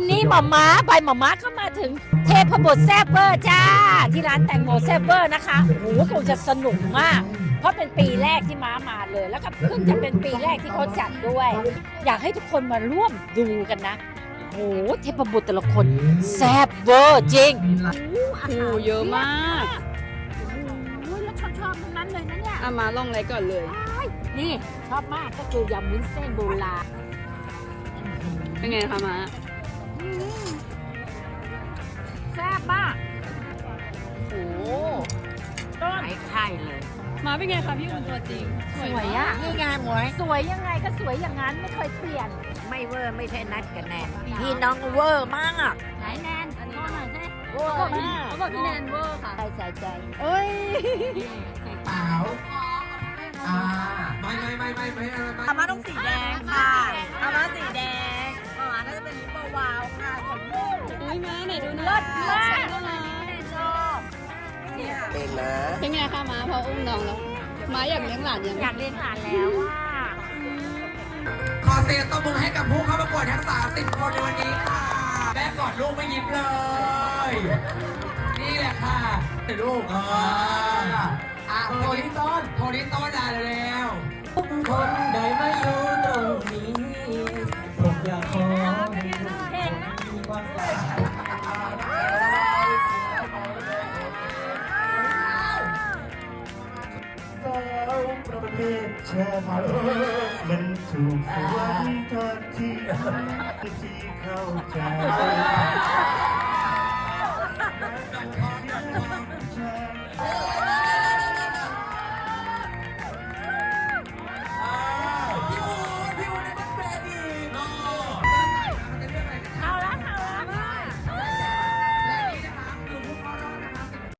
วันนี้หมอม้าใบหมอม้าก็มาถึงเทพบุตรแซบเวอร์จ้า ที่ร้านแตงโมแซบเวอร์นะคะโอ้โหคงจะสนุกมาก เพราะเป็นปีแรกที่ม้ามาเลย แล้วก็เพิ่งจะเป็นปีแรกที่เขาจัดด้วย อยากให้ทุกคนมาร่วมดูกันนะโอ้โหเทพบุตรแต่ละคนแซบเวอร์จริงโอ้เยอะมากโอ้ยแล้วชอบชอบทั้งนั้นเลยนะเนี่ยอามาลองอะไรก่อนเลย นี่ชอบมากก็คือยำวุ้นเส้นโบราณเป็นไงคะมา แซ่บมากโอ้ต้นใช่เลยมาเป็นไงคะพี่อุ่นตัวจริงสวยอะ นี่ไงหมวย สวยยังไงก็สวยอย่างนั้นไม่เคยเปลี่ยน ไม่เวอร์ไม่ใช่นัดกันแนนพี่น้องเวอร์มากไหนแนนอันนี้หน่อยสิเวอร์มากเขาบอกพี่แนนเวอร์ค่ะใจใจใจเอ้ยเปล่าอ่าไม่ไม่ไม่ไม่ไม่ไม่ไม่อาม่าต้องสีแดงค่ะ เนี่ยเป็นนะ เป็นไงคะมาพออุ้มน้องแล้วมาอยากเลี้ยงหลานยังอยากเลี้ยงหลานแล้วว่าขอเสียงตบมือให้กับผู้เข้าประกวดทั้ง30คนในวันนี้ค่ะแม่กอดลูกไม่ยิ้มเลย นี่แหละค่ะเดี๋ยวลูกเอออะโทริต้นโทริต้นอะเร็วทุกคนได้มาอยู่ตรงนี้ผมอยากขอให้ทุกคนมีความสุข ประเภทชาติมันถูกสวรรค์ทอดที่ที่เข้าใจ